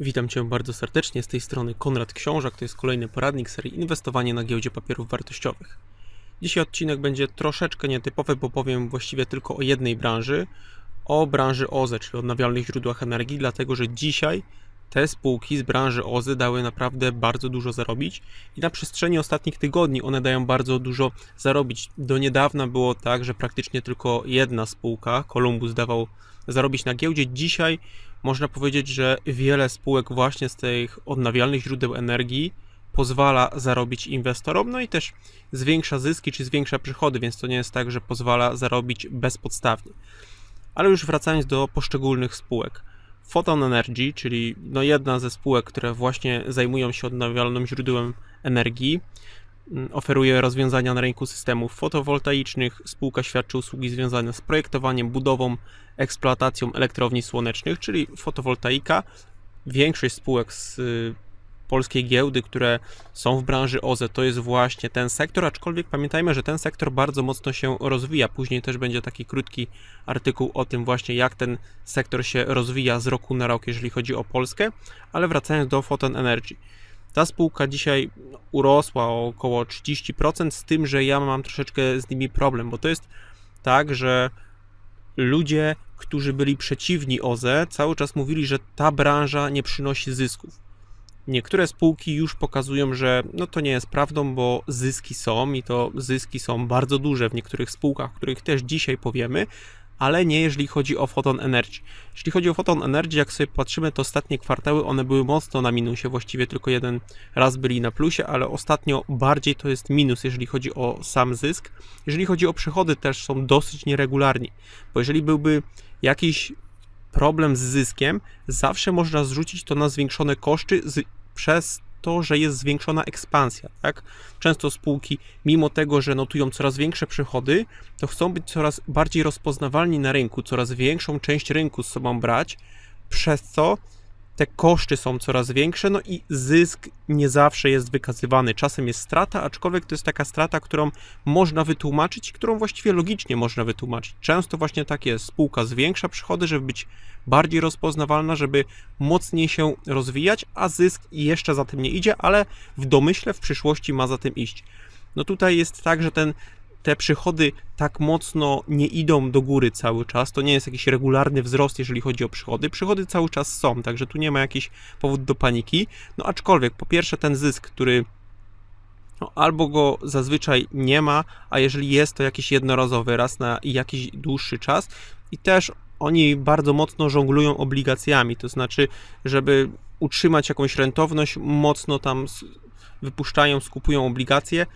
Witam Cię bardzo serdecznie. Z tej strony Konrad Książak. To jest kolejny poradnik serii Inwestowanie na giełdzie papierów wartościowych. Dzisiaj odcinek będzie troszeczkę nietypowy, bo powiem właściwie tylko o jednej branży, o branży OZE, czyli odnawialnych źródłach energii, dlatego że dzisiaj te spółki z branży OZE dały naprawdę bardzo dużo zarobić i na przestrzeni ostatnich tygodni one dają bardzo dużo zarobić. Do niedawna było tak, że praktycznie tylko jedna spółka, Columbus, dawał zarobić na giełdzie. Dzisiaj można powiedzieć, że wiele spółek właśnie z tych odnawialnych źródeł energii pozwala zarobić inwestorom, no i też zwiększa zyski czy zwiększa przychody, więc to nie jest tak, że pozwala zarobić bezpodstawnie. Ale już wracając do poszczególnych spółek. Photon Energy, czyli no jedna ze spółek, które właśnie zajmują się odnawialnym źródłem energii, oferuje rozwiązania na rynku systemów fotowoltaicznych. Spółka świadczy usługi związane z projektowaniem, budową, eksploatacją elektrowni słonecznych, czyli fotowoltaika. Większość spółek z y, polskiej giełdy, które są w branży OZE, to jest właśnie ten sektor, aczkolwiek pamiętajmy, że ten sektor bardzo mocno się rozwija. Później też będzie taki krótki artykuł o tym właśnie, jak ten sektor się rozwija z roku na rok, jeżeli chodzi o Polskę, ale wracając do Photon Energy. Ta spółka dzisiaj urosła o około 30%, z tym, że ja mam troszeczkę z nimi problem, bo to jest tak, że ludzie, którzy byli przeciwni OZE, cały czas mówili, że ta branża nie przynosi zysków. Niektóre spółki już pokazują, że no to nie jest prawdą, bo zyski są i to zyski są bardzo duże w niektórych spółkach, o których też dzisiaj powiemy, ale nie jeżeli chodzi o Photon Energy. Jeśli chodzi o Photon Energy, jak sobie patrzymy, to ostatnie kwartały one były mocno na minusie, właściwie tylko jeden raz byli na plusie, ale ostatnio bardziej to jest minus, jeżeli chodzi o sam zysk. Jeżeli chodzi o przychody, też są dosyć nieregularni, bo jeżeli byłby jakiś problem z zyskiem, zawsze można zrzucić to na zwiększone koszty z, przez to, że jest zwiększona ekspansja, tak? Często spółki, mimo tego, że notują coraz większe przychody, to chcą być coraz bardziej rozpoznawalni na rynku, coraz większą część rynku z sobą brać, przez co te koszty są coraz większe, no i zysk nie zawsze jest wykazywany. Czasem jest strata, aczkolwiek to jest taka strata, którą można wytłumaczyć którą właściwie logicznie można wytłumaczyć. Często właśnie tak jest. Spółka zwiększa przychody, żeby być bardziej rozpoznawalna, żeby mocniej się rozwijać, a zysk jeszcze za tym nie idzie, ale w domyśle w przyszłości ma za tym iść. No tutaj jest tak, że ten te przychody tak mocno nie idą do góry cały czas. To nie jest jakiś regularny wzrost, jeżeli chodzi o przychody. Przychody cały czas są, także tu nie ma jakiś powód do paniki. No aczkolwiek, po pierwsze, ten zysk, który no, albo go zazwyczaj nie ma, a jeżeli jest, to jakiś jednorazowy raz na jakiś dłuższy czas. I też oni bardzo mocno żonglują obligacjami, to znaczy, żeby utrzymać jakąś rentowność, mocno tam wypuszczają, skupują obligacje,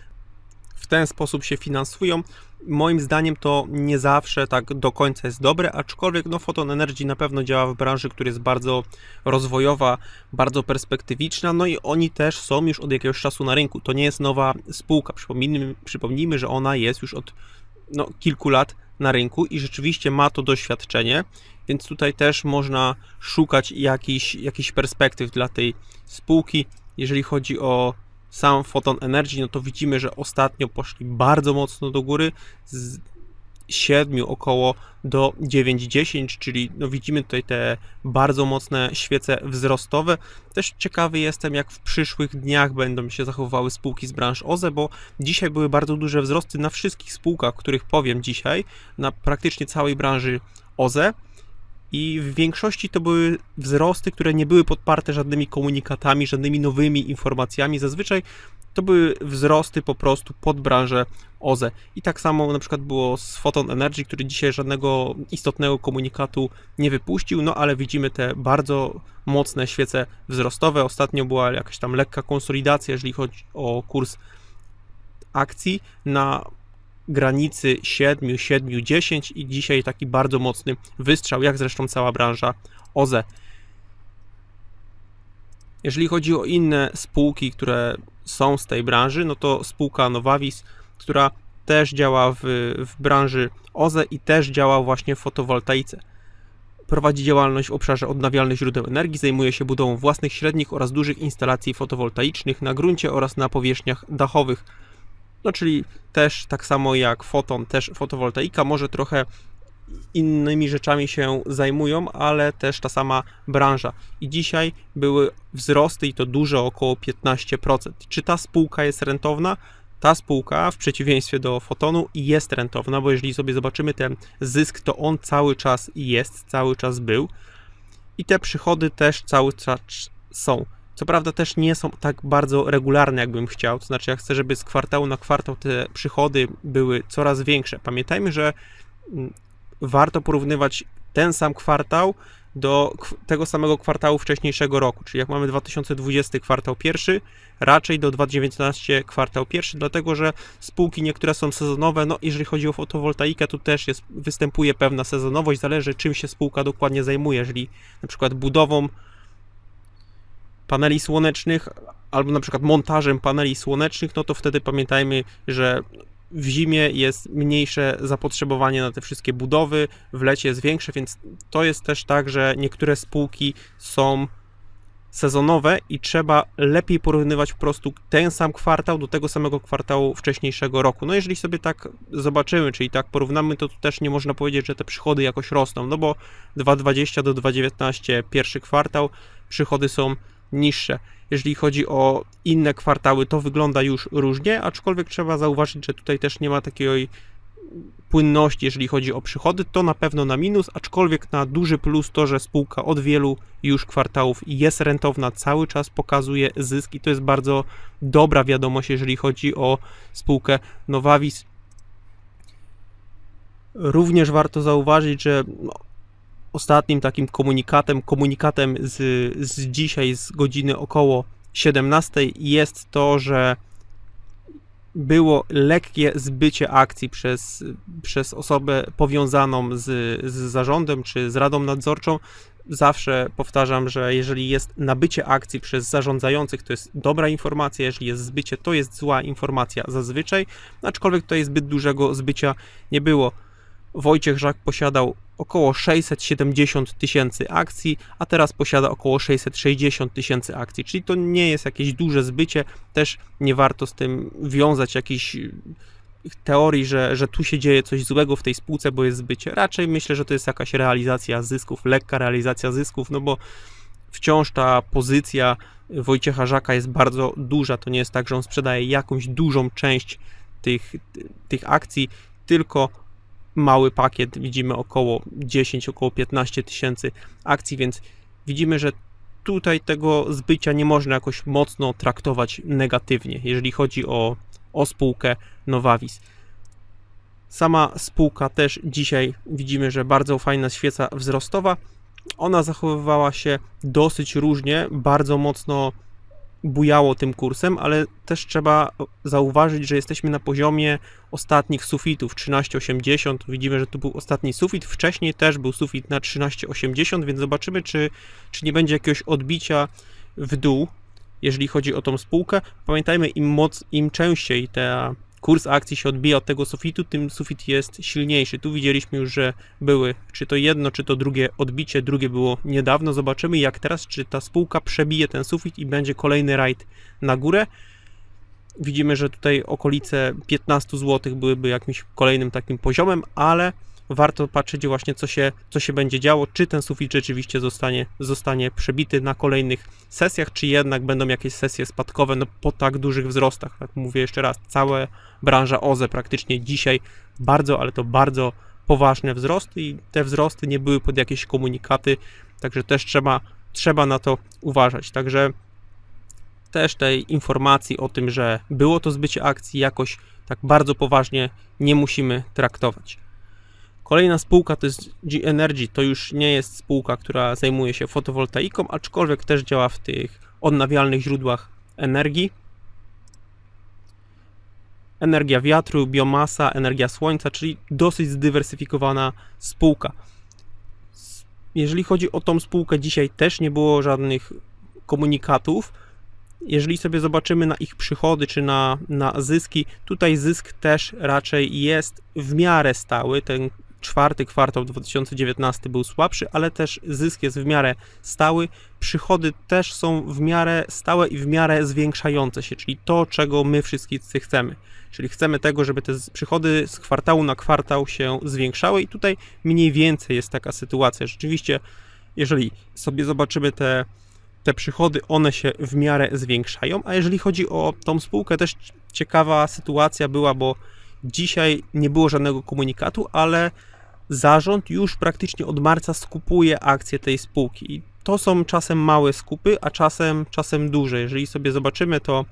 w ten sposób się finansują. Moim zdaniem to nie zawsze tak do końca jest dobre, aczkolwiek no, Photon Energy na pewno działa w branży, która jest bardzo rozwojowa, bardzo perspektywiczna, no i oni też są już od jakiegoś czasu na rynku. To nie jest nowa spółka. Przypomnijmy, przypomnijmy że ona jest już od no, kilku lat na rynku i rzeczywiście ma to doświadczenie, więc tutaj też można szukać jakichś jakich perspektyw dla tej spółki. Jeżeli chodzi o sam Photon Energy, no to widzimy, że ostatnio poszli bardzo mocno do góry z 7 około do 9-10, czyli no widzimy tutaj te bardzo mocne świece wzrostowe. Też ciekawy jestem, jak w przyszłych dniach będą się zachowywały spółki z branż OZE, bo dzisiaj były bardzo duże wzrosty na wszystkich spółkach, których powiem dzisiaj, na praktycznie całej branży OZE i w większości to były wzrosty, które nie były podparte żadnymi komunikatami, żadnymi nowymi informacjami. Zazwyczaj to były wzrosty po prostu pod branżę OZE. I tak samo na przykład było z Photon Energy, który dzisiaj żadnego istotnego komunikatu nie wypuścił, no ale widzimy te bardzo mocne świece wzrostowe. Ostatnio była jakaś tam lekka konsolidacja, jeżeli chodzi o kurs akcji na granicy 7, 7, 10 i dzisiaj taki bardzo mocny wystrzał, jak zresztą cała branża OZE. Jeżeli chodzi o inne spółki, które są z tej branży, no to spółka Novavis, która też działa w, w branży OZE i też działa właśnie w fotowoltaice. Prowadzi działalność w obszarze odnawialnych źródeł energii, zajmuje się budową własnych średnich oraz dużych instalacji fotowoltaicznych na gruncie oraz na powierzchniach dachowych no czyli też tak samo jak foton, też fotowoltaika, może trochę innymi rzeczami się zajmują, ale też ta sama branża. I dzisiaj były wzrosty i to duże, około 15%. Czy ta spółka jest rentowna? Ta spółka, w przeciwieństwie do Fotonu, jest rentowna, bo jeżeli sobie zobaczymy ten zysk, to on cały czas jest, cały czas był i te przychody też cały czas są. Co prawda też nie są tak bardzo regularne, jakbym chciał. To znaczy, ja chcę, żeby z kwartału na kwartał te przychody były coraz większe. Pamiętajmy, że mm, warto porównywać ten sam kwartał do tego samego kwartału wcześniejszego roku. Czyli jak mamy 2020 kwartał pierwszy, raczej do 2019 kwartał pierwszy, dlatego że spółki niektóre są sezonowe. No, jeżeli chodzi o fotowoltaikę, tu też jest, występuje pewna sezonowość, zależy czym się spółka dokładnie zajmuje. Jeżeli na przykład budową paneli słonecznych albo na przykład montażem paneli słonecznych, no to wtedy pamiętajmy, że w zimie jest mniejsze zapotrzebowanie na te wszystkie budowy, w lecie jest większe, więc to jest też tak, że niektóre spółki są sezonowe i trzeba lepiej porównywać po prostu ten sam kwartał do tego samego kwartału wcześniejszego roku. No jeżeli sobie tak zobaczymy, czyli tak porównamy, to tu też nie można powiedzieć, że te przychody jakoś rosną, no bo 2,20 do 2,19 pierwszy kwartał przychody są niższe. Jeżeli chodzi o inne kwartały, to wygląda już różnie, aczkolwiek trzeba zauważyć, że tutaj też nie ma takiej płynności, jeżeli chodzi o przychody, to na pewno na minus, aczkolwiek na duży plus to, że spółka od wielu już kwartałów jest rentowna, cały czas pokazuje zysk i to jest bardzo dobra wiadomość, jeżeli chodzi o spółkę Novavis. Również warto zauważyć, że no, ostatnim takim komunikatem, komunikatem z, z dzisiaj, z godziny około 17 jest to, że było lekkie zbycie akcji przez, przez osobę powiązaną z, z zarządem czy z radą nadzorczą. Zawsze powtarzam, że jeżeli jest nabycie akcji przez zarządzających, to jest dobra informacja, jeżeli jest zbycie, to jest zła informacja zazwyczaj, aczkolwiek tutaj zbyt dużego zbycia nie było. Wojciech Żak posiadał około 670 tysięcy akcji, a teraz posiada około 660 tysięcy akcji, czyli to nie jest jakieś duże zbycie, też nie warto z tym wiązać jakichś teorii, że, że tu się dzieje coś złego w tej spółce, bo jest zbycie. Raczej myślę, że to jest jakaś realizacja zysków, lekka realizacja zysków, no bo wciąż ta pozycja Wojciecha Żaka jest bardzo duża. To nie jest tak, że on sprzedaje jakąś dużą część tych, tych akcji, tylko mały pakiet, widzimy około 10, około 15 tysięcy akcji, więc widzimy, że tutaj tego zbycia nie można jakoś mocno traktować negatywnie, jeżeli chodzi o, o spółkę Novavis. Sama spółka też dzisiaj widzimy, że bardzo fajna świeca wzrostowa. Ona zachowywała się dosyć różnie, bardzo mocno bujało tym kursem, ale też trzeba zauważyć, że jesteśmy na poziomie ostatnich sufitów 13,80. Widzimy, że tu był ostatni sufit. Wcześniej też był sufit na 13,80, więc zobaczymy, czy, czy nie będzie jakiegoś odbicia w dół, jeżeli chodzi o tą spółkę. Pamiętajmy, im, moc, im częściej ta kurs akcji się odbija od tego sufitu, tym sufit jest silniejszy. Tu widzieliśmy już, że były czy to jedno, czy to drugie odbicie, drugie było niedawno. Zobaczymy jak teraz, czy ta spółka przebije ten sufit i będzie kolejny rajd na górę. Widzimy, że tutaj okolice 15 zł byłyby jakimś kolejnym takim poziomem, ale warto patrzeć właśnie, co się, co się będzie działo, czy ten sufit rzeczywiście zostanie, zostanie przebity na kolejnych sesjach, czy jednak będą jakieś sesje spadkowe no, po tak dużych wzrostach. Tak mówię jeszcze raz, cała branża OZE praktycznie dzisiaj bardzo, ale to bardzo poważne wzrosty i te wzrosty nie były pod jakieś komunikaty, także też trzeba, trzeba na to uważać. Także też tej informacji o tym, że było to zbycie akcji jakoś tak bardzo poważnie nie musimy traktować. Kolejna spółka to jest G Energy. To już nie jest spółka, która zajmuje się fotowoltaiką, aczkolwiek też działa w tych odnawialnych źródłach energii. Energia wiatru, biomasa, energia słońca, czyli dosyć zdywersyfikowana spółka. Jeżeli chodzi o tą spółkę, dzisiaj też nie było żadnych komunikatów. Jeżeli sobie zobaczymy na ich przychody czy na, na zyski, tutaj zysk też raczej jest w miarę stały. Ten czwarty kwartał 2019 był słabszy, ale też zysk jest w miarę stały. Przychody też są w miarę stałe i w miarę zwiększające się, czyli to, czego my wszyscy chcemy. Czyli chcemy tego, żeby te przychody z kwartału na kwartał się zwiększały, i tutaj mniej więcej jest taka sytuacja. Rzeczywiście, jeżeli sobie zobaczymy te, te przychody, one się w miarę zwiększają. A jeżeli chodzi o tą spółkę, też ciekawa sytuacja była, bo dzisiaj nie było żadnego komunikatu, ale zarząd już praktycznie od marca skupuje akcje tej spółki. I to są czasem małe skupy, a czasem, czasem duże. Jeżeli sobie zobaczymy, to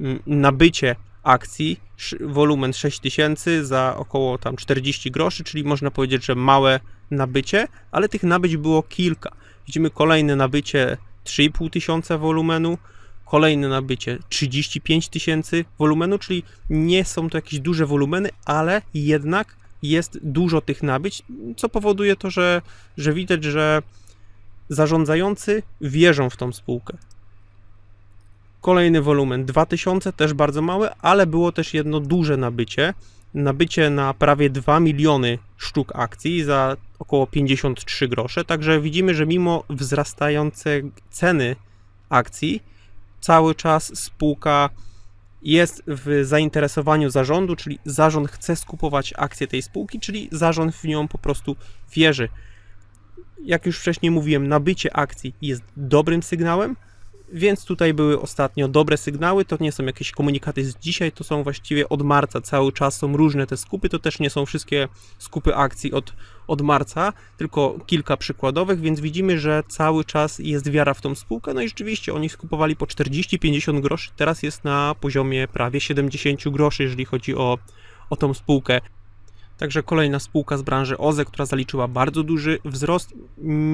mm, nabycie akcji, wolumen 6000 za około tam 40 groszy, czyli można powiedzieć, że małe nabycie, ale tych nabyć było kilka. Widzimy kolejne nabycie 3,5 tysiąca wolumenu, kolejne nabycie 35 tysięcy wolumenu, czyli nie są to jakieś duże wolumeny, ale jednak jest dużo tych nabyć, co powoduje to, że, że widać, że zarządzający wierzą w tą spółkę. Kolejny wolumen 2000, też bardzo mały, ale było też jedno duże nabycie. Nabycie na prawie 2 miliony sztuk akcji za około 53 grosze. Także widzimy, że mimo wzrastające ceny akcji, cały czas spółka jest w zainteresowaniu zarządu, czyli zarząd chce skupować akcje tej spółki, czyli zarząd w nią po prostu wierzy. Jak już wcześniej mówiłem, nabycie akcji jest dobrym sygnałem, więc tutaj były ostatnio dobre sygnały. To nie są jakieś komunikaty z dzisiaj, to są właściwie od marca. Cały czas są różne te skupy. To też nie są wszystkie skupy akcji od, od marca, tylko kilka przykładowych, więc widzimy, że cały czas jest wiara w tą spółkę. No i rzeczywiście oni skupowali po 40-50 groszy. Teraz jest na poziomie prawie 70 groszy, jeżeli chodzi o, o tą spółkę. Także kolejna spółka z branży OZE, która zaliczyła bardzo duży wzrost,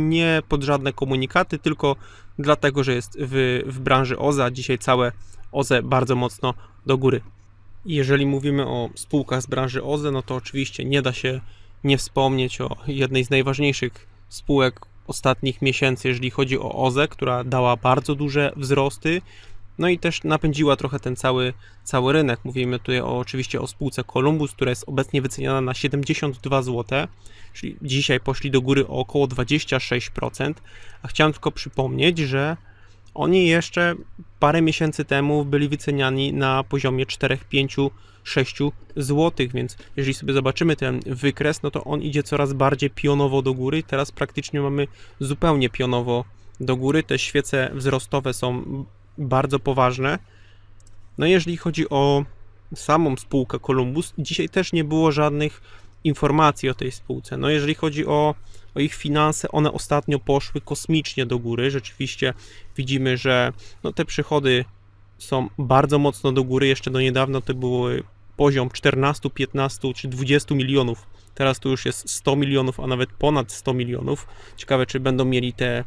nie pod żadne komunikaty, tylko dlatego, że jest w, w branży OZE, a dzisiaj całe OZE bardzo mocno do góry. Jeżeli mówimy o spółkach z branży OZE, no to oczywiście nie da się nie wspomnieć o jednej z najważniejszych spółek ostatnich miesięcy, jeżeli chodzi o OZE, która dała bardzo duże wzrosty, no i też napędziła trochę ten cały, cały rynek. Mówimy tutaj o, oczywiście o spółce Columbus, która jest obecnie wyceniana na 72 zł, czyli dzisiaj poszli do góry o około 26%. A chciałem tylko przypomnieć, że oni jeszcze parę miesięcy temu byli wyceniani na poziomie 4, 5, 6 zł, więc jeżeli sobie zobaczymy ten wykres, no to on idzie coraz bardziej pionowo do góry. Teraz praktycznie mamy zupełnie pionowo do góry. Te świece wzrostowe są bardzo poważne. No jeżeli chodzi o samą spółkę Columbus, dzisiaj też nie było żadnych informacji o tej spółce. No jeżeli chodzi o, o ich finanse, one ostatnio poszły kosmicznie do góry. Rzeczywiście widzimy, że no, te przychody są bardzo mocno do góry. Jeszcze do niedawna to były poziom 14, 15 czy 20 milionów. Teraz to już jest 100 milionów, a nawet ponad 100 milionów. Ciekawe, czy będą mieli te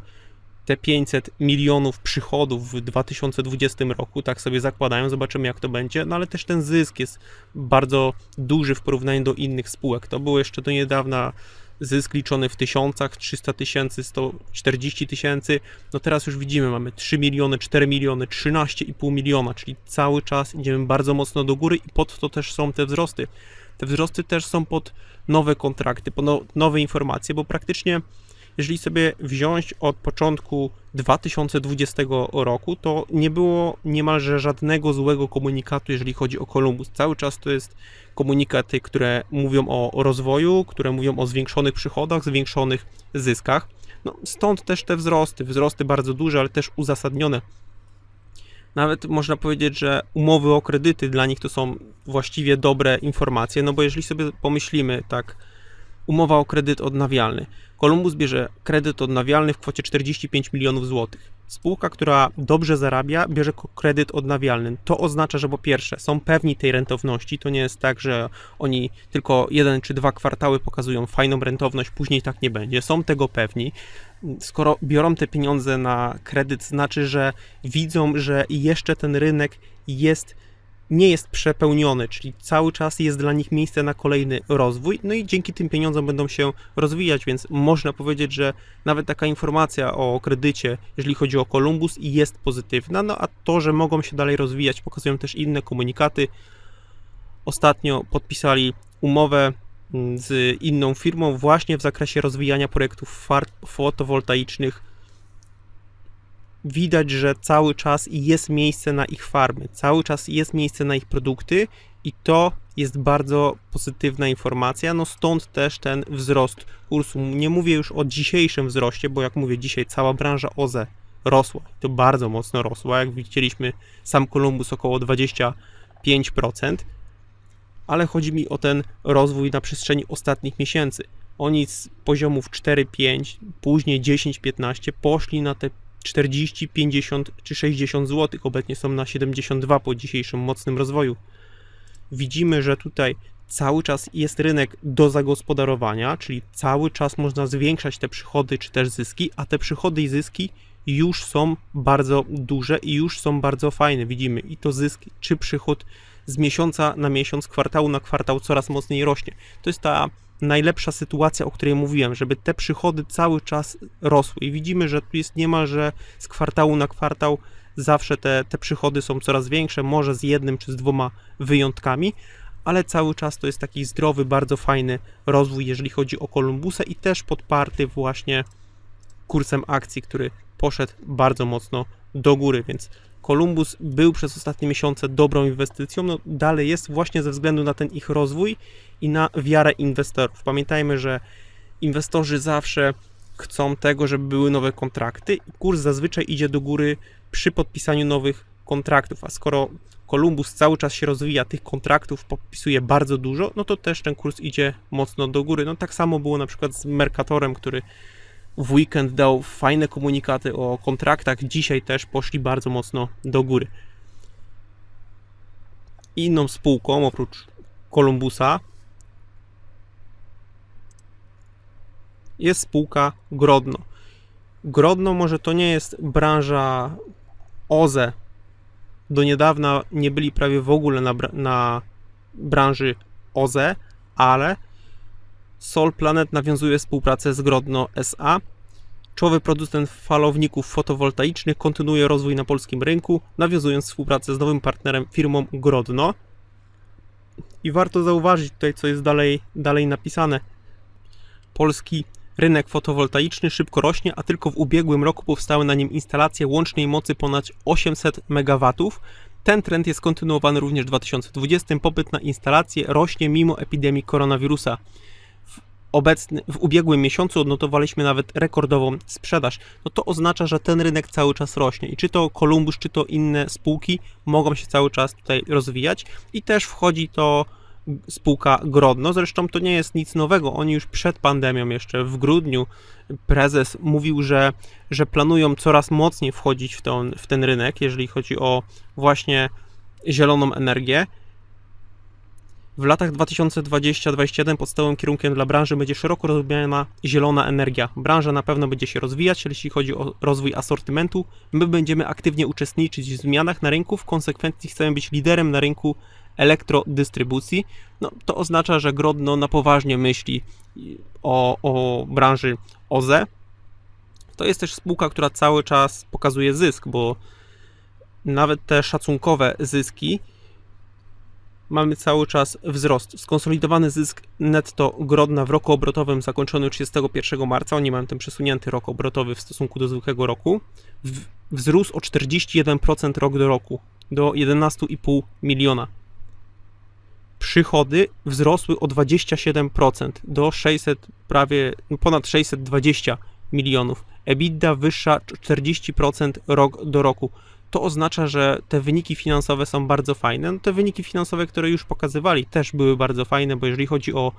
te 500 milionów przychodów w 2020 roku, tak sobie zakładają, zobaczymy jak to będzie, no ale też ten zysk jest bardzo duży w porównaniu do innych spółek. To było jeszcze do niedawna zysk liczony w tysiącach, 300 tysięcy, 140 tysięcy, no teraz już widzimy, mamy 3 miliony, 4 miliony, 13,5 miliona, czyli cały czas idziemy bardzo mocno do góry i pod to też są te wzrosty. Te wzrosty też są pod nowe kontrakty, pod no- nowe informacje, bo praktycznie jeżeli sobie wziąć od początku 2020 roku, to nie było niemalże żadnego złego komunikatu, jeżeli chodzi o Columbus. Cały czas to jest komunikaty, które mówią o rozwoju, które mówią o zwiększonych przychodach, zwiększonych zyskach. No, stąd też te wzrosty, wzrosty bardzo duże, ale też uzasadnione. Nawet można powiedzieć, że umowy o kredyty dla nich to są właściwie dobre informacje, no bo jeżeli sobie pomyślimy tak, umowa o kredyt odnawialny. Columbus bierze kredyt odnawialny w kwocie 45 milionów złotych. Spółka, która dobrze zarabia, bierze kredyt odnawialny. To oznacza, że po pierwsze są pewni tej rentowności. To nie jest tak, że oni tylko jeden czy dwa kwartały pokazują fajną rentowność, później tak nie będzie. Są tego pewni. Skoro biorą te pieniądze na kredyt, znaczy, że widzą, że jeszcze ten rynek jest nie jest przepełniony, czyli cały czas jest dla nich miejsce na kolejny rozwój, no i dzięki tym pieniądzom będą się rozwijać, więc można powiedzieć, że nawet taka informacja o kredycie, jeżeli chodzi o Columbus, jest pozytywna, no a to, że mogą się dalej rozwijać, pokazują też inne komunikaty. Ostatnio podpisali umowę mm, z inną firmą właśnie w zakresie rozwijania projektów fotowoltaicznych. Widać, że cały czas jest miejsce na ich farmy, cały czas jest miejsce na ich produkty i to jest bardzo pozytywna informacja. No stąd też ten wzrost kursu. Nie mówię już o dzisiejszym wzroście, bo jak mówię, dzisiaj cała branża OZE rosła. To bardzo mocno rosła. Jak widzieliśmy, sam Columbus około 25%. Ale chodzi mi o ten rozwój na przestrzeni ostatnich miesięcy. Oni z poziomów 4-5, później 10-15 poszli na te 40, 50 czy 60 zł. Obecnie są na 72 po dzisiejszym mocnym rozwoju. Widzimy, że tutaj cały czas jest rynek do zagospodarowania, czyli cały czas można zwiększać te przychody czy też zyski, a te przychody i zyski już są bardzo duże i już są bardzo fajne. Widzimy i to zysk czy przychód z miesiąca na miesiąc, kwartału na kwartał coraz mocniej rośnie. To jest ta najlepsza sytuacja, o której mówiłem, żeby te przychody cały czas rosły. I widzimy, że tu jest niemalże z kwartału na kwartał zawsze te, te przychody są coraz większe, może z jednym czy z dwoma wyjątkami, ale cały czas to jest taki zdrowy, bardzo fajny rozwój, jeżeli chodzi o Kolumbusa i też podparty właśnie kursem akcji, który poszedł bardzo mocno do góry, więc Columbus był przez ostatnie miesiące dobrą inwestycją, no dalej jest właśnie ze względu na ten ich rozwój i na wiarę inwestorów. Pamiętajmy, że inwestorzy zawsze chcą tego, żeby były nowe kontrakty i kurs zazwyczaj idzie do góry przy podpisaniu nowych kontraktów, a skoro Columbus cały czas się rozwija, tych kontraktów podpisuje bardzo dużo, no to też ten kurs idzie mocno do góry. No tak samo było na przykład z Mercatorem, który w weekend dał fajne komunikaty o kontraktach, dzisiaj też poszli bardzo mocno do góry. Inną spółką oprócz Columbusa jest spółka Grodno. Grodno może to nie jest branża OZE. Do niedawna nie byli prawie w ogóle na, na branży OZE, ale Sol Planet nawiązuje współpracę z Grodno SA. Czołowy producent falowników fotowoltaicznych kontynuuje rozwój na polskim rynku, nawiązując współpracę z nowym partnerem firmą Grodno. I warto zauważyć tutaj, co jest dalej, dalej napisane. Polski rynek fotowoltaiczny szybko rośnie, a tylko w ubiegłym roku powstały na nim instalacje łącznej mocy ponad 800 MW. Ten trend jest kontynuowany również w 2020. Popyt na instalacje rośnie mimo epidemii koronawirusa. Obecny, w ubiegłym miesiącu odnotowaliśmy nawet rekordową sprzedaż. No to oznacza, że ten rynek cały czas rośnie i czy to Columbus, czy to inne spółki mogą się cały czas tutaj rozwijać i też wchodzi to spółka Grodno. Zresztą to nie jest nic nowego. Oni już przed pandemią, jeszcze w grudniu, prezes mówił, że, że planują coraz mocniej wchodzić w ten, w ten rynek, jeżeli chodzi o właśnie zieloną energię. W latach 2020-2021 podstawowym kierunkiem dla branży będzie szeroko rozumiana zielona energia. Branża na pewno będzie się rozwijać, jeśli chodzi o rozwój asortymentu. My będziemy aktywnie uczestniczyć w zmianach na rynku, w konsekwencji chcemy być liderem na rynku elektrodystrybucji. No, to oznacza, że Grodno na poważnie myśli o, o branży OZE. To jest też spółka, która cały czas pokazuje zysk, bo nawet te szacunkowe zyski mamy cały czas wzrost. Skonsolidowany zysk netto Grodna w roku obrotowym zakończony 31 marca, oni mają ten przesunięty rok obrotowy w stosunku do zwykłego roku, wzrósł o 41% rok do roku, do 11,5 miliona. Przychody wzrosły o 27% do 600, prawie ponad 620 milionów. EBITDA wyższa 40% rok do roku to oznacza, że te wyniki finansowe są bardzo fajne. No, te wyniki finansowe, które już pokazywali, też były bardzo fajne, bo jeżeli chodzi o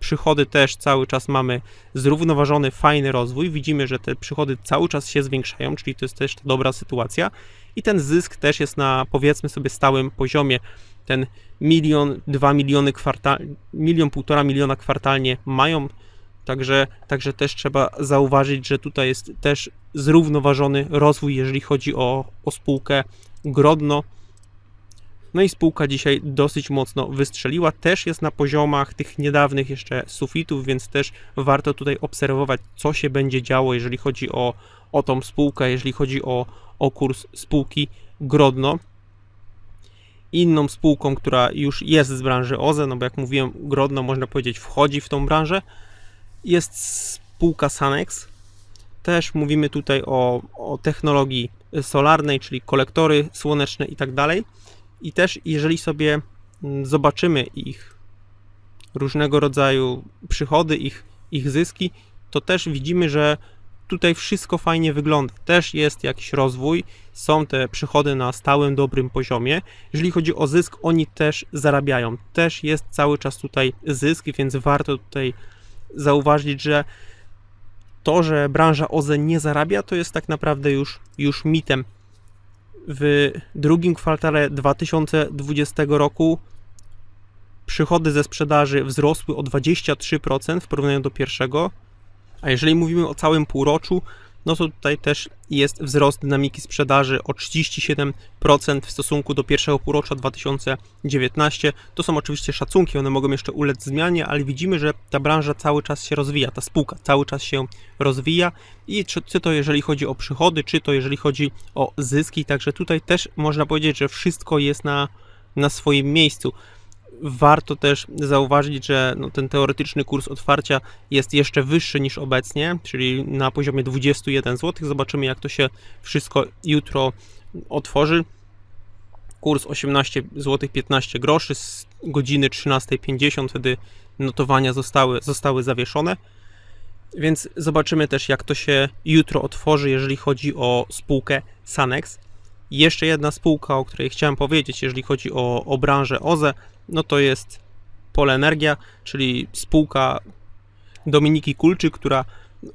przychody, też cały czas mamy zrównoważony, fajny rozwój. Widzimy, że te przychody cały czas się zwiększają, czyli to jest też dobra sytuacja. I ten zysk też jest na powiedzmy sobie stałym poziomie. Ten milion, dwa miliony kwartalnie, milion, półtora miliona kwartalnie mają Także, także też trzeba zauważyć, że tutaj jest też zrównoważony rozwój, jeżeli chodzi o, o spółkę Grodno. No i spółka dzisiaj dosyć mocno wystrzeliła. Też jest na poziomach tych niedawnych jeszcze sufitów, więc też warto tutaj obserwować, co się będzie działo, jeżeli chodzi o, o tą spółkę, jeżeli chodzi o, o kurs spółki Grodno. inną spółką, która już jest z branży OZE, no bo jak mówiłem, Grodno można powiedzieć wchodzi w tą branżę, jest spółka Sanex. Też mówimy tutaj o, o technologii solarnej, czyli kolektory słoneczne i tak dalej. I też jeżeli sobie mm, zobaczymy ich różnego rodzaju przychody, ich, ich zyski, to też widzimy, że tutaj wszystko fajnie wygląda. Też jest jakiś rozwój, są te przychody na stałym, dobrym poziomie. Jeżeli chodzi o zysk, oni też zarabiają. Też jest cały czas tutaj zysk, więc warto tutaj zauważyć, że to, że branża OZE nie zarabia, to jest tak naprawdę już, już mitem. W drugim kwartale 2020 roku przychody ze sprzedaży wzrosły o 23% w porównaniu do pierwszego, a jeżeli mówimy o całym półroczu, no to tutaj też jest wzrost dynamiki sprzedaży o 37% w stosunku do pierwszego półrocza 2019. To są oczywiście szacunki, one mogą jeszcze ulec zmianie, ale widzimy, że ta branża cały czas się rozwija, ta spółka cały czas się rozwija i czy, czy to jeżeli chodzi o przychody, czy to jeżeli chodzi o zyski, także tutaj też można powiedzieć, że wszystko jest na, na swoim miejscu warto też zauważyć, że no, ten teoretyczny kurs otwarcia jest jeszcze wyższy niż obecnie, czyli na poziomie 21 zł. Zobaczymy, jak to się wszystko jutro otworzy. Kurs 18 zł 15 groszy z godziny 13.50, wtedy notowania zostały, zostały zawieszone. Więc zobaczymy też, jak to się jutro otworzy, jeżeli chodzi o spółkę Sanex. Jeszcze jedna spółka, o której chciałem powiedzieć, jeżeli chodzi o, o branżę OZE, no to jest Polenergia, czyli spółka Dominiki Kulczy, która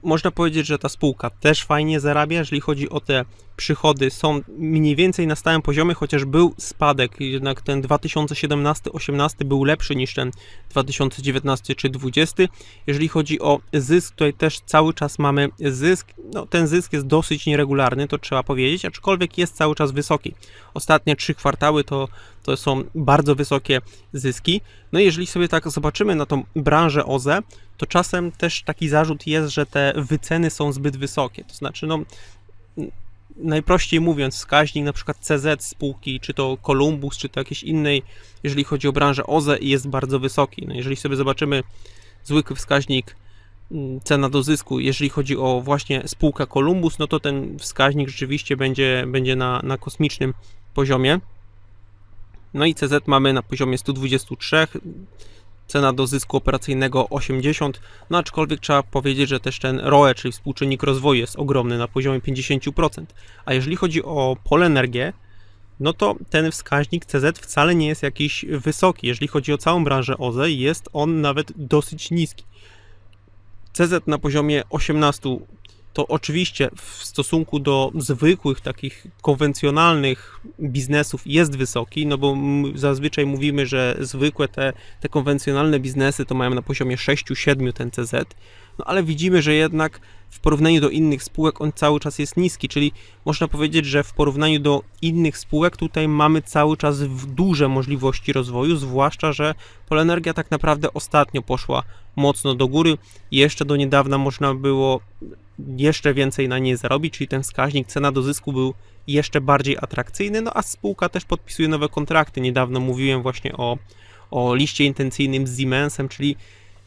można powiedzieć, że ta spółka też fajnie zarabia, jeżeli chodzi o te przychody, są mniej więcej na stałym poziomie, chociaż był spadek, jednak ten 2017-18 był lepszy niż ten 2019 czy 2020. Jeżeli chodzi o zysk, tutaj też cały czas mamy zysk, no ten zysk jest dosyć nieregularny, to trzeba powiedzieć, aczkolwiek jest cały czas wysoki. Ostatnie trzy kwartały to, to są bardzo wysokie zyski. No i jeżeli sobie tak zobaczymy na tą branżę OZE, to czasem też taki zarzut jest, że te wyceny są zbyt wysokie. To znaczy, no, najprościej mówiąc, wskaźnik na przykład CZ spółki, czy to Columbus, czy to jakiejś innej, jeżeli chodzi o branżę OZE, jest bardzo wysoki. No, jeżeli sobie zobaczymy zwykły wskaźnik mm, cena do zysku, jeżeli chodzi o właśnie spółkę Columbus, no to ten wskaźnik rzeczywiście będzie, będzie na, na kosmicznym poziomie. No i CZ mamy na poziomie 123, cena do zysku operacyjnego 80, no aczkolwiek trzeba powiedzieć, że też ten ROE, czyli współczynnik rozwoju jest ogromny na poziomie 50%. A jeżeli chodzi o polenergię, no to ten wskaźnik CZ wcale nie jest jakiś wysoki. Jeżeli chodzi o całą branżę OZE, jest on nawet dosyć niski. CZ na poziomie 18 to oczywiście w stosunku do zwykłych, takich konwencjonalnych biznesów jest wysoki, no bo zazwyczaj mówimy, że zwykłe te, te konwencjonalne biznesy to mają na poziomie 6-7 ten CZ, no ale widzimy, że jednak w porównaniu do innych spółek on cały czas jest niski, czyli można powiedzieć, że w porównaniu do innych spółek tutaj mamy cały czas duże możliwości rozwoju, zwłaszcza, że Polenergia tak naprawdę ostatnio poszła mocno do góry. Jeszcze do niedawna można było jeszcze więcej na niej zarobić, czyli ten wskaźnik cena do zysku był jeszcze bardziej atrakcyjny, no a spółka też podpisuje nowe kontrakty. Niedawno mówiłem właśnie o, o liście intencyjnym z Siemensem, czyli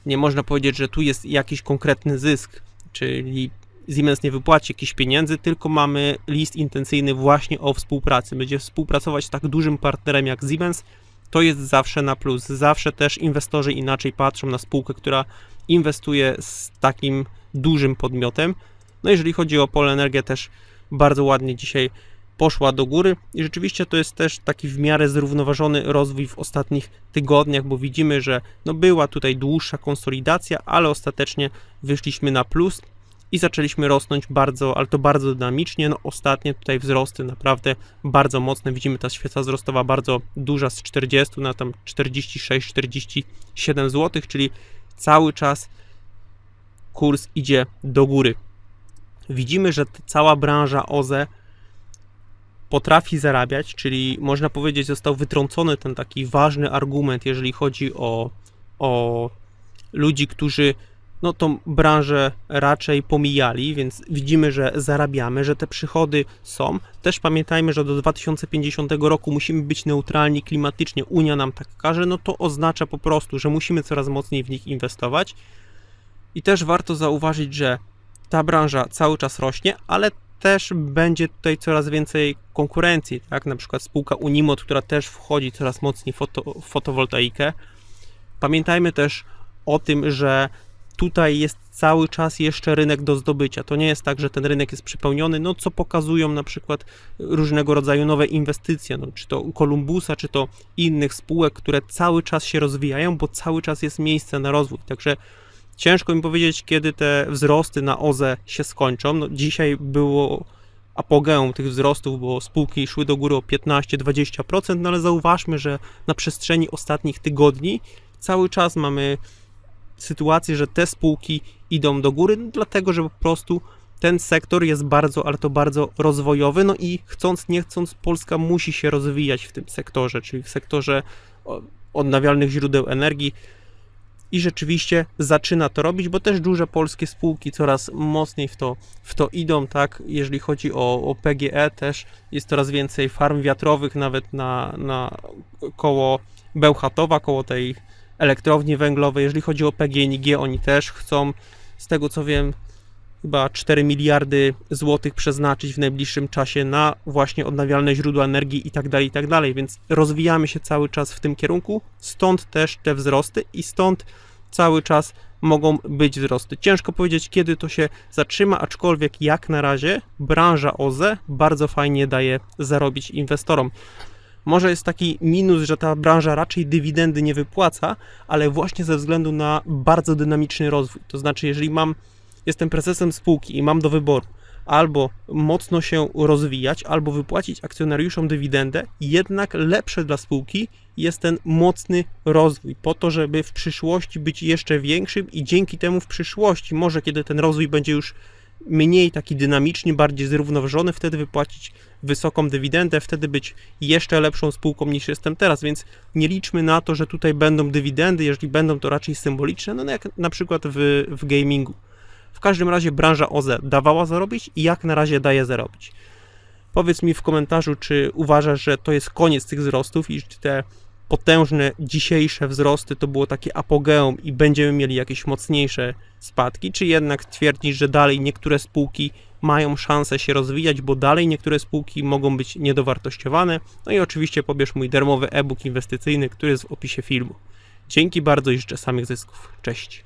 nie można powiedzieć, że tu jest jakiś konkretny zysk, czyli Siemens nie wypłaci jakichś pieniędzy, tylko mamy list intencyjny właśnie o współpracy. Będzie współpracować z tak dużym partnerem jak Siemens, to jest zawsze na plus. Zawsze też inwestorzy inaczej patrzą na spółkę, która inwestuje z takim dużym podmiotem. No jeżeli chodzi o Polenergię też bardzo ładnie dzisiaj poszła do góry i rzeczywiście to jest też taki w miarę zrównoważony rozwój w ostatnich tygodniach, bo widzimy, że no była tutaj dłuższa konsolidacja, ale ostatecznie wyszliśmy na plus i zaczęliśmy rosnąć bardzo, ale to bardzo dynamicznie. No ostatnie tutaj wzrosty naprawdę bardzo mocne. Widzimy ta świeca wzrostowa bardzo duża z 40 na tam 46-47 zł, czyli cały czas kurs idzie do góry. Widzimy, że cała branża OZE potrafi zarabiać, czyli można powiedzieć, został wytrącony ten taki ważny argument, jeżeli chodzi o, o ludzi, którzy no tą branżę raczej pomijali, więc widzimy, że zarabiamy, że te przychody są. Też pamiętajmy, że do 2050 roku musimy być neutralni klimatycznie, Unia nam tak każe, no to oznacza po prostu, że musimy coraz mocniej w nich inwestować. I też warto zauważyć, że ta branża cały czas rośnie, ale też będzie tutaj coraz więcej konkurencji, tak? Na przykład spółka Unimod, która też wchodzi coraz mocniej w foto, fotowoltaikę. Pamiętajmy też o tym, że tutaj jest cały czas jeszcze rynek do zdobycia. To nie jest tak, że ten rynek jest przypełniony, no co pokazują na przykład różnego rodzaju nowe inwestycje, no, czy to Kolumbusa, czy to innych spółek, które cały czas się rozwijają, bo cały czas jest miejsce na rozwój. Także ciężko mi powiedzieć, kiedy te wzrosty na OZE się skończą. No, dzisiaj było apogeum tych wzrostów, bo spółki szły do góry o 15-20%, no ale zauważmy, że na przestrzeni ostatnich tygodni cały czas mamy sytuację, że te spółki idą do góry, no, dlatego że po prostu ten sektor jest bardzo, ale to bardzo rozwojowy, no i chcąc, nie chcąc, Polska musi się rozwijać w tym sektorze, czyli w sektorze odnawialnych źródeł energii i rzeczywiście zaczyna to robić, bo też duże polskie spółki coraz mocniej w to, w to idą, tak? Jeżeli chodzi o, o PGE, też jest coraz więcej farm wiatrowych, nawet na, na koło Bełchatowa, koło tej elektrowni węglowej. Jeżeli chodzi o PGNiG, oni też chcą, z tego co wiem, chyba 4 miliardy złotych przeznaczyć w najbliższym czasie na właśnie odnawialne źródła energii i tak dalej, i tak dalej, więc rozwijamy się cały czas w tym kierunku, stąd też te wzrosty i stąd cały czas mogą być wzrosty. Ciężko powiedzieć, kiedy to się zatrzyma, aczkolwiek jak na razie branża OZE bardzo fajnie daje zarobić inwestorom. Może jest taki minus, że ta branża raczej dywidendy nie wypłaca, ale właśnie ze względu na bardzo dynamiczny rozwój. To znaczy, jeżeli mam jestem prezesem spółki i mam do wyboru albo mocno się rozwijać, albo wypłacić akcjonariuszom dywidendę, jednak lepsze dla spółki jest ten mocny rozwój, po to, żeby w przyszłości być jeszcze większym i dzięki temu w przyszłości, może kiedy ten rozwój będzie już mniej taki dynamiczny, bardziej zrównoważony, wtedy wypłacić wysoką dywidendę, wtedy być jeszcze lepszą spółką niż jestem teraz, więc nie liczmy na to, że tutaj będą dywidendy, jeżeli będą to raczej symboliczne, no jak na przykład w, w gamingu. W każdym razie branża OZE dawała zarobić i jak na razie daje zarobić. Powiedz mi w komentarzu, czy uważasz, że to jest koniec tych wzrostów i czy te potężne dzisiejsze wzrosty to było takie apogeum i będziemy mieli jakieś mocniejsze spadki, czy jednak twierdzisz, że dalej niektóre spółki mają szansę się rozwijać, bo dalej niektóre spółki mogą być niedowartościowane. No i oczywiście pobierz mój darmowy e-book inwestycyjny, który jest w opisie filmu. Dzięki bardzo i życzę samych zysków. Cześć.